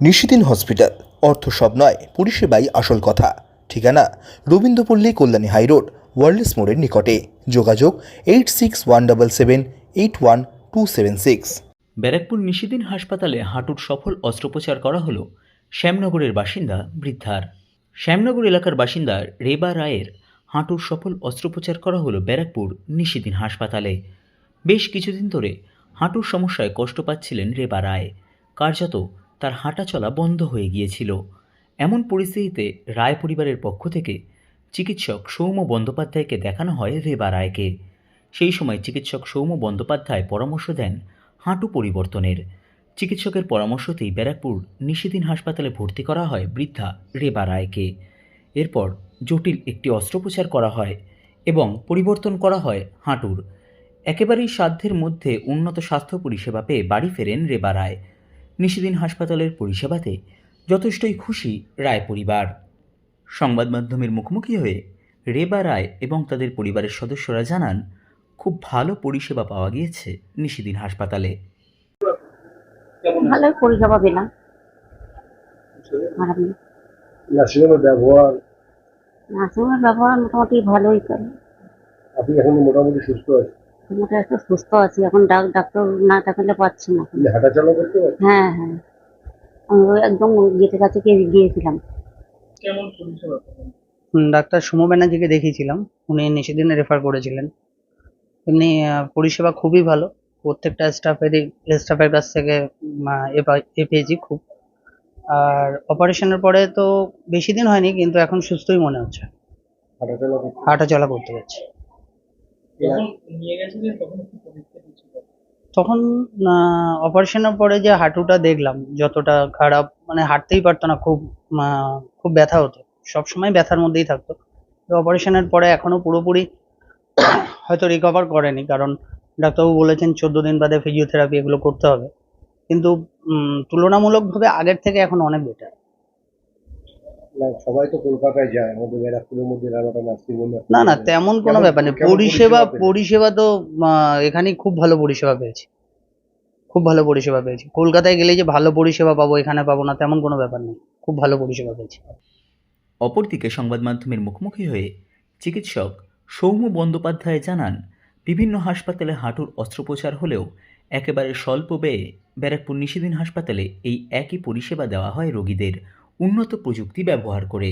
নিশিদিন hospital. অর্থ সব নয়, পরিষেবাই আসল কথা। ঠিকানা, রবীন্দ্রপল্লী, কল্যাণী হাইরোড ওয়ার্ল্ডস মোড়ের নিকটে। যোগাযোগ, eight six one double seven, eight one two seven six. Barrackpore Nishidin হাসপাতালে হাঁটুর সফল অস্ত্রোপচার করা হলো শ্যামনগরের বাসিন্দা বৃদ্ধার। শ্যামনগর এলাকার বাসিন্দা রেবা রায়ের হাঁটুর সফল অস্ত্রোপচার করা হলো ব্যারাকপুর নিশিদিন হাসপাতালে। বেশ কিছুদিন ধরে হাঁটুর সমস্যায় কষ্ট পাচ্ছিলেন রেবা রায়। কার্যত তার হাঁটা চলা বন্ধ হয়ে গিয়েছিল। এমন পরিস্থিতিতে রায় পরিবারের পক্ষ থেকে চিকিৎসক সৌম্য বন্দ্যোপাধ্যায়কে দেখানো হয় রেবা রায়কে। সেই সময় চিকিৎসক সৌম্য বন্দ্যোপাধ্যায় পরামর্শ দেন হাঁটু পরিবর্তনের। চিকিৎসকের পরামর্শতেই ব্যারাকপুর নিশিদিন হাসপাতালে ভর্তি করা হয় বৃদ্ধা রেবা রায়কে। এরপর জটিল একটি অস্ত্রোপচার করা হয় এবং পরিবর্তন করা হয় হাঁটুর। একেবারেই সাধ্যের মধ্যে উন্নত স্বাস্থ্য পরিষেবা পেয়ে বাড়ি ফেরেন রেবা রায়। নিশিদিন হাসপাতালের পরিষেবাতে যথেষ্টই খুশি রায় পরিবার। সংবাদ মাধ্যমের মুখোমুখি হয়ে রেবা রায় এবং তাদের পরিবারের সদস্যরা জানান খুব ভালো পরিষেবা পাওয়া গিয়েছে নিশিদিন হাসপাতালে। ভালোই পরিষেবা পেলাম। খারাপ নার্সিংহোমের ব্যবহার? নার্সিংহোমের ব্যবহার মোটামুটি ভালোই করে আপনি এখন মোটামুটি সুস্থ আছেন? মোটামুটি একটু সুস্থ আছি এখন ডাক ডাক্তার না দেখালে পাচ্ছি না হাঁটাচলা করতে হ্যাঁ হ্যাঁ। আমি একদম গেটের কাছে গিয়ে গিয়েছিলাম। ডাক্তার সুমো ব্যানার্জিকে দেখিয়েছিলাম। উনি নিশিদিনে রেফার করেছিলেন। এমনি পরিষেবা খুবই ভালো। প্রত্যেকটা স্টাফেরই স্টাফের কাছ থেকে এ পেয়েছি খুব। আর অপারেশনের পরে তো বেশি দিন হয়নি কিন্তু এখন সুস্থই মনে হচ্ছে। হাঁটাচলা হাঁটা চলা করতে পারছি। তখন অপারেশনের পরে যে হাঁটুটা দেখলাম যতটা খারাপ মানে হাঁটতেই পারতো না খুব খুব ব্যথা হতো। সবসময় ব্যথার মধ্যেই থাকতো। অপারেশনের পরে এখনও পুরোপুরি হয়তো রিকভার করেনি কারণ ডাক্তারবাবু বলেছেন চোদ্দ দিন বাদে ফিজিওথেরাপি এগুলো করতে হবে। কিন্তু তুলনামূলকভাবে আগের থেকে এখন অনেক বেটার সবাই তো কলকাতায় যায় আমাদের ব্যারাকপুরের মধ্যে রানাটা নার্সিংহোম না না তেমন কোনো ব্যাপার নেই। পরিষেবা পরিষেবা তো এখানেই খুব ভালো পরিষেবা পেয়েছি। খুব ভালো পরিষেবা পেয়েছি। কলকাতায় গেলে যে ভালো পরিষেবা পাবো এখানে পাবো না তেমন কোনো ব্যাপার নেই। খুব ভালো পরিষেবা পেয়েছি। অপরদিকে সংবাদ মাধ্যমের মুখোমুখি হয়ে চিকিৎসক সৌম্য বন্দ্যোপাধ্যায় জানান বিভিন্ন হাসপাতালে হাঁটুর অস্ত্রোপচার হলেও একেবারে স্বল্প ব্যয়ে ব্যারাকপুর নিশিদিন হাসপাতালে এই একই পরিষেবা দেওয়া হয় রোগীদের। উন্নত প্রযুক্তি ব্যবহার করে।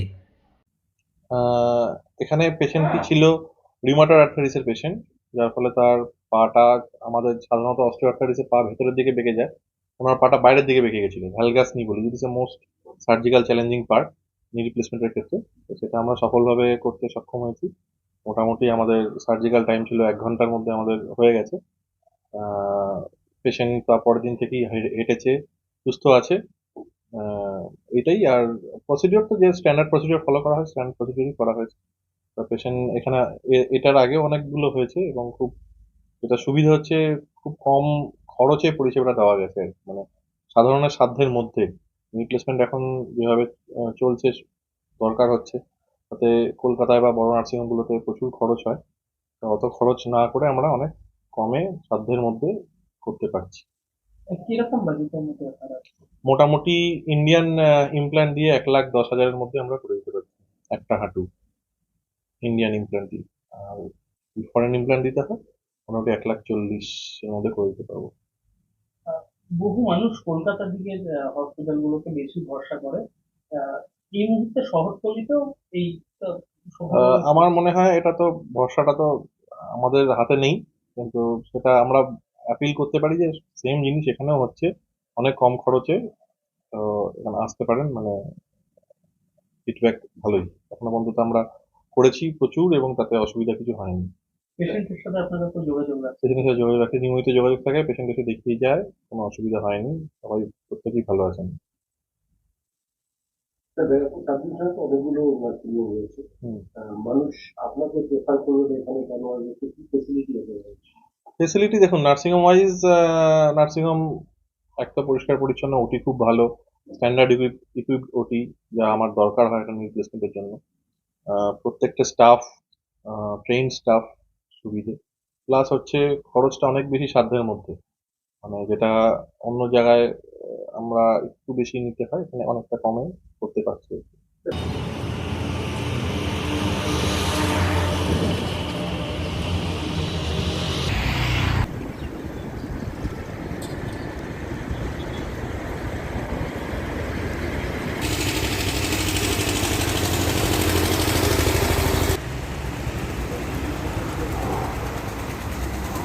এখানে পেশেন্টটি ছিল? রিউমাটয়েড আর্থারিসের পেশেন্ট যার ফলে তার পাটা আমাদের সাধারণত অস্টিওআর্থারিসের পা ভেতরের দিকে বেঁকে যায়, ওনার পাটা বাইরের দিকে বেঁকে গেছিল ভ্যালগাস নি বলি a most surgical challenging part knee রিপ্লেসমেন্টের ক্ষেত্রে, তো সেটা আমরা সফলভাবে করতে সক্ষম হয়েছি। মোটামুটি আমাদের সার্জিক্যাল টাইম ছিল এক ঘণ্টার মধ্যে আমাদের হয়ে গেছে। পেশেন্ট তার পরের দিন থেকেই হেঁটেছে, সুস্থ আছে। এটাই। আর প্রসিডিওর তো যে স্ট্যান্ডার্ড প্রসিডিওর ফলো করা হয় স্ট্যান্ডার্ড প্রসিডিওরই করা হয়েছে। তো পেশেন্ট এখানে এ- এটার আগেও অনেকগুলো হয়েছে এবং খুব যেটা সুবিধা হচ্ছে খুব কম খরচে পরিষেবাটা দেওয়া গেছে মানে সাধারণের সাধ্যের মধ্যে। রিপ্লেসমেন্ট এখন যেভাবে আহ, চলছে দরকার হচ্ছে। তাতে কলকাতায় বা বড় নার্সিংহোমগুলোতে প্রচুর খরচ হয়। তো অত খরচ না করে আমরা অনেক কমে সাধ্যের মধ্যে করতে পারছি। কীরকম বাজেটের মধ্যে আপনারা মোটামুটি ইন্ডিয়ান ইমপ্ল্যান্ট দিয়ে এক লাখ দশ হাজারের মধ্যে আমরা করে দিতে পারছি একটা হাঁটু। ইন্ডিয়ান ইমপ্ল্যান্ট দিয়ে। আর ফরেন ইমপ্ল্যান্ট দিতে হয় মোটামুটি এক লাখ চল্লিশের মধ্যে করে দিতে পারব। বহু মানুষ কলকাতার দিকে হসপিটাল গুলোকে বেশি ভরসা করে। এই মুহূর্তে শহরতলিতেও এই আমার মনে হয় এটা তো ভরসাটা তো আমাদের হাতে নেই কিন্তু সেটা আমরা অ্যাপিল করতে পারি যে সেম জিনিস এখানেও হচ্ছে। অনেক কম খরচে তো এখানে আসতে পারেন মানে ফিডব্যাক ভালোই। এখনও পর্যন্ত আমরা করেছি প্রচুর এবং তাতে অসুবিধা কিছু হয়নি। পেশেন্টের সাথে আপনারা তো যোগাযোগ পেশেন্টের সাথে যোগাযোগ নিয়মিত যোগাযোগ থাকে দেখিয়ে যায় কোনো অসুবিধা হয়নি সবাই প্রত্যেকেই ভালো আছেন। অনেকগুলো রয়েছে। মানুষ আপনাকে প্রেফার করবে এখানে কেন? কি ফেসিলিটি দেখুন নার্সিংহোম ওয়াইজ নার্সিংহোম একটা পরিষ্কার পরিচ্ছন্ন ওটি খুব ভালো। স্ট্যান্ডার্ড ইকুইপ ওটি যা আমার দরকার হয় একটা রিপ্লেসমেন্টের জন্য। প্রত্যেকটা স্টাফ ট্রেন স্টাফ সুবিধে। প্লাস হচ্ছে খরচটা অনেক বেশি সাধ্যের মধ্যে। মানে যেটা অন্য জায়গায় আমরা একটু বেশি নিতে হয়, এখানে অনেকটা কমে করতে পারছি।